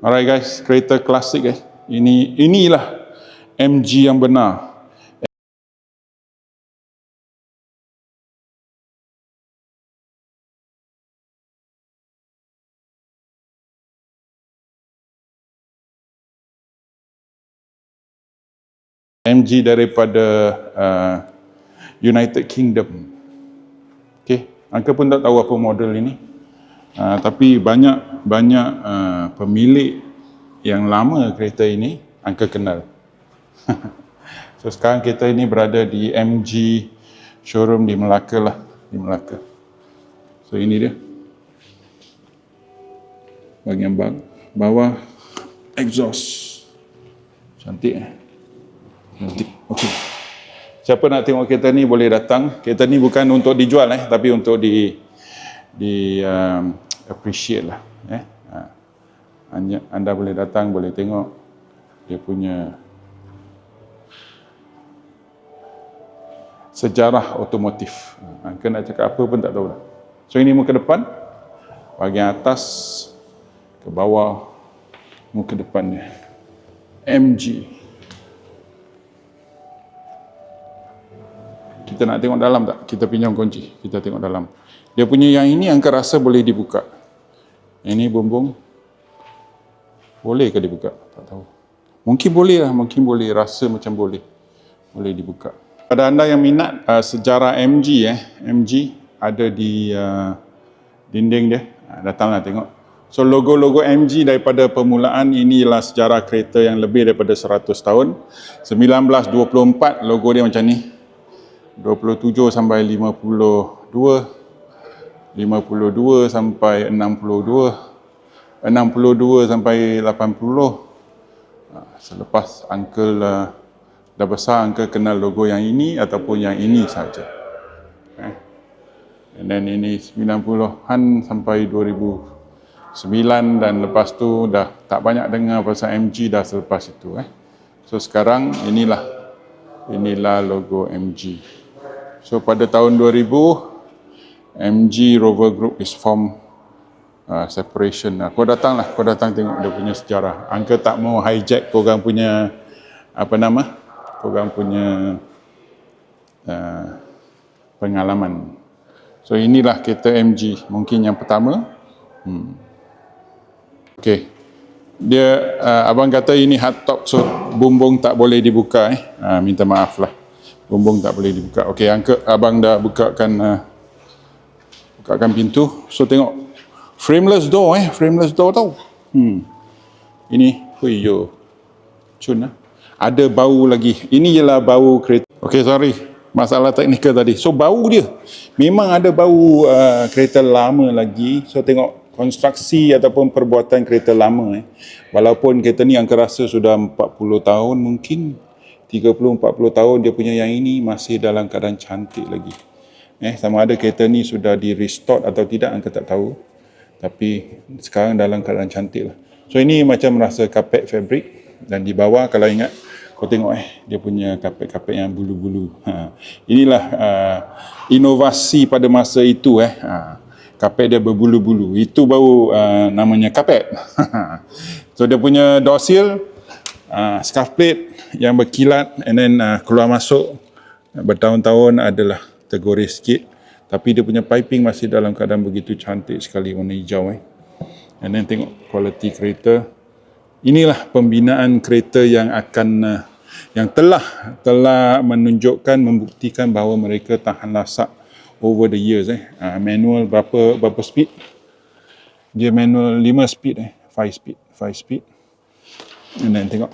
Alright guys, kereta klasik guys. Ini inilah MG yang benar. MG daripada uh, United Kingdom. Okay, Angka pun tak tahu apa model ini. Uh, tapi banyak banyak uh, pemilik yang lama kereta ini Angka kenal. so sekarang kita ini berada di MG showroom di Melaka lah, di Melaka. So ini dia. Bahagian bawah, bawah exhaust. Cantik eh. Nanti. Okey. Siapa nak tengok kereta ni boleh datang. Kereta ni bukan untuk dijual eh, tapi untuk di di um, appreciate lah. Eh. Ha. Anda, anda boleh datang, boleh tengok dia punya sejarah otomotif. Angka nak cakap apa pun tak tahu lah. So ini muka depan, bahagian atas ke bawah muka depannya. MG. Kita nak tengok dalam tak? Kita pinjam kunci. Kita tengok dalam. Dia punya yang ini angka rasa boleh dibuka. Ini bumbung. Boleh ke dibuka? Tak tahu. Mungkin boleh lah. Mungkin boleh. Rasa macam boleh. Boleh dibuka. Pada anda yang minat uh, sejarah MG eh. MG ada di uh, dinding dia. Uh, datanglah tengok. So logo-logo MG daripada permulaan ini ialah sejarah kereta yang lebih daripada 100 tahun. 1924 logo dia macam ni. 27 sampai 52 52 sampai 62 62 sampai 80 ha, selepas uncle uh, dah besar uncle kenal logo yang ini ataupun yang ini saja eh. and then ini 90-an sampai 2009 dan lepas tu dah tak banyak dengar pasal MG dah selepas itu eh. so sekarang inilah inilah logo MG So pada tahun 2000 MG Rover Group is form uh, separation. Uh, kau datanglah, kau datang tengok dia punya sejarah. Angka tak mau hijack kau orang punya apa nama? Kau orang punya uh, pengalaman. So inilah kereta MG, mungkin yang pertama. Hmm. Okay. Dia uh, abang kata ini hard top so bumbung tak boleh dibuka eh. Uh, minta maaf lah bumbung tak boleh dibuka. Okey, angka abang dah bukakan uh, bukakan pintu. So tengok frameless door eh, frameless door tau. Hmm. Ini, hui yo. Cun lah. Ada bau lagi. Ini ialah bau kereta. Okey, sorry. Masalah teknikal tadi. So bau dia. Memang ada bau uh, kereta lama lagi. So tengok konstruksi ataupun perbuatan kereta lama eh. Walaupun kereta ni angka rasa sudah 40 tahun mungkin 30-40 tahun dia punya yang ini masih dalam keadaan cantik lagi. Eh, sama ada kereta ni sudah di restore atau tidak, angka tak tahu. Tapi sekarang dalam keadaan cantik lah. So ini macam rasa kapet fabric dan di bawah kalau ingat kau tengok eh dia punya kapet-kapet yang bulu-bulu. Ha. Inilah uh, inovasi pada masa itu eh. Ha. Kapet dia berbulu-bulu. Itu baru uh, namanya kapet. so dia punya door seal uh, scarf plate yang berkilat and then uh, keluar masuk bertahun-tahun adalah tergores sikit. Tapi dia punya piping masih dalam keadaan begitu cantik sekali warna hijau eh. and then tengok kualiti kereta. Inilah pembinaan kereta yang akan uh, yang telah telah menunjukkan membuktikan bahawa mereka tahan lasak over the years eh. Uh, manual berapa berapa speed? Dia manual 5 speed eh. 5 speed 5 speed and then tengok.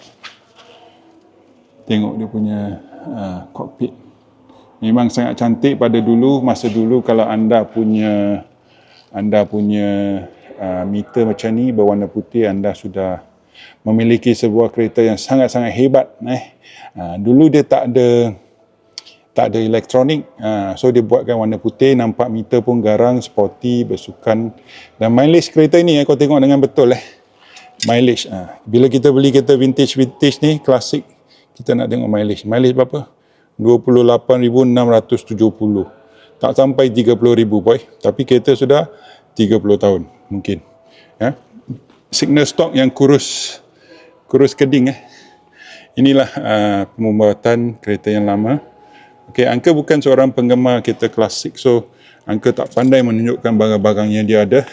Tengok dia punya uh, cockpit. Memang sangat cantik pada dulu masa dulu kalau anda punya anda punya uh, meter macam ni berwarna putih anda sudah memiliki sebuah kereta yang sangat-sangat hebat eh. Uh, dulu dia tak ada tak ada elektronik uh, so dia buatkan warna putih nampak meter pun garang sporty bersukan. Dan mileage kereta ni eh, kau tengok dengan betul eh mileage uh, bila kita beli kereta vintage vintage ni klasik kita nak tengok mileage. Mileage berapa? 28,670. Tak sampai 30,000 boy. Tapi kereta sudah 30 tahun mungkin. Ya. signal stock yang kurus kurus keding eh. Inilah uh, pembuatan kereta yang lama. Okey, Angka bukan seorang penggemar kereta klasik. So, Angka tak pandai menunjukkan barang-barang yang dia ada.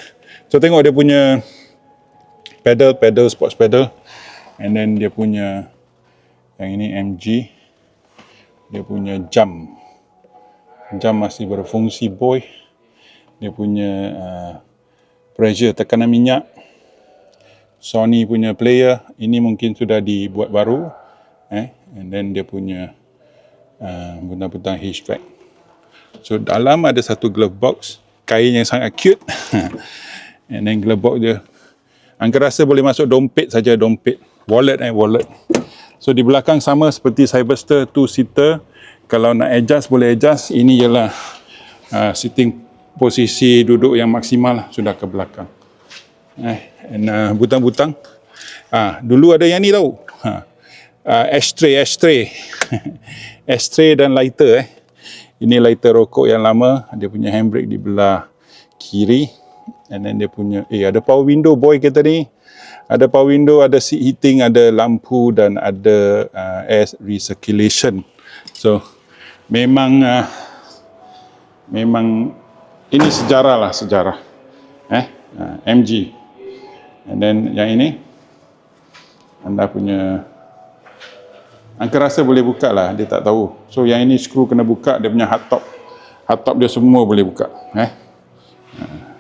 So, tengok dia punya pedal, pedal, sports pedal. And then dia punya yang ini MG. Dia punya jam. Jam masih berfungsi boy. Dia punya uh, pressure tekanan minyak. Sony punya player. Ini mungkin sudah dibuat baru eh and then dia punya uh, butang-butang hatchback so dalam ada satu glove box kain yang sangat cute and then glove box dia angka rasa boleh masuk dompet saja dompet wallet eh wallet. So di belakang sama seperti Cyberster two seater. Kalau nak adjust boleh adjust. Ini ialah uh, sitting posisi duduk yang maksimal lah, sudah ke belakang. Eh and uh, butang-butang. Ah dulu ada yang ni tau. Ha. Uh, ashtray ashtray. Ashtray dan lighter eh. Ini lighter rokok yang lama. Dia punya handbrake di belah kiri and then dia punya eh ada power window boy kita ni ada power window ada seat heating ada lampu dan ada uh, air recirculation so memang uh, memang ini sejarah lah sejarah eh uh, MG and then yang ini anda punya Angka rasa boleh buka lah, dia tak tahu. So yang ini skru kena buka, dia punya hardtop. Hardtop dia semua boleh buka. Eh?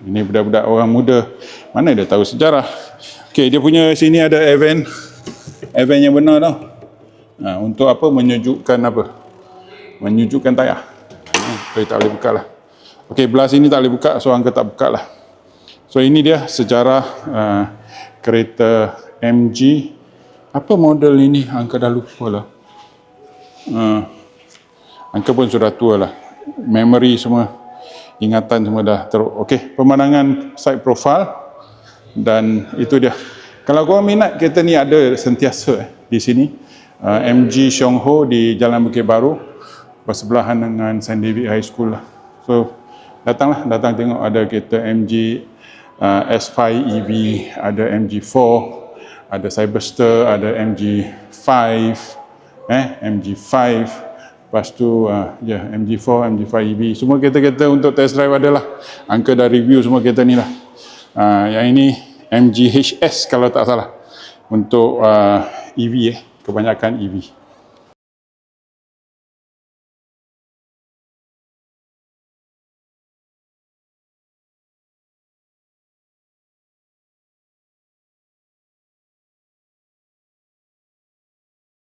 Ini budak-budak orang muda, mana dia tahu sejarah. Okay, dia punya sini ada event. Event yang benar tau. Ha, untuk apa? Menyejukkan apa? Menyejukkan tayar. Ha, tak boleh buka lah. Okay, belah sini tak boleh buka, so angka tak buka lah. So ini dia sejarah uh, kereta MG apa model ini angka dah lupa lah uh, angka pun sudah tua lah memory semua ingatan semua dah teruk. Ok pemandangan side profile dan itu dia. Kalau korang minat kereta ni ada sentiasa eh, di sini. Uh, MG Xiong Ho di Jalan Bukit Baru bersebelahan dengan St. David High School lah. So datanglah datang tengok ada kereta MG uh, S5 EV ada MG4 ada Cyberster, ada MG5, eh, MG5, lepas tu uh, ya, yeah, MG4, MG5 EV, semua kereta-kereta untuk test drive ada lah. Angka dah review semua kereta ni lah. Uh, yang ini MG HS kalau tak salah. Untuk uh, EV eh, kebanyakan EV.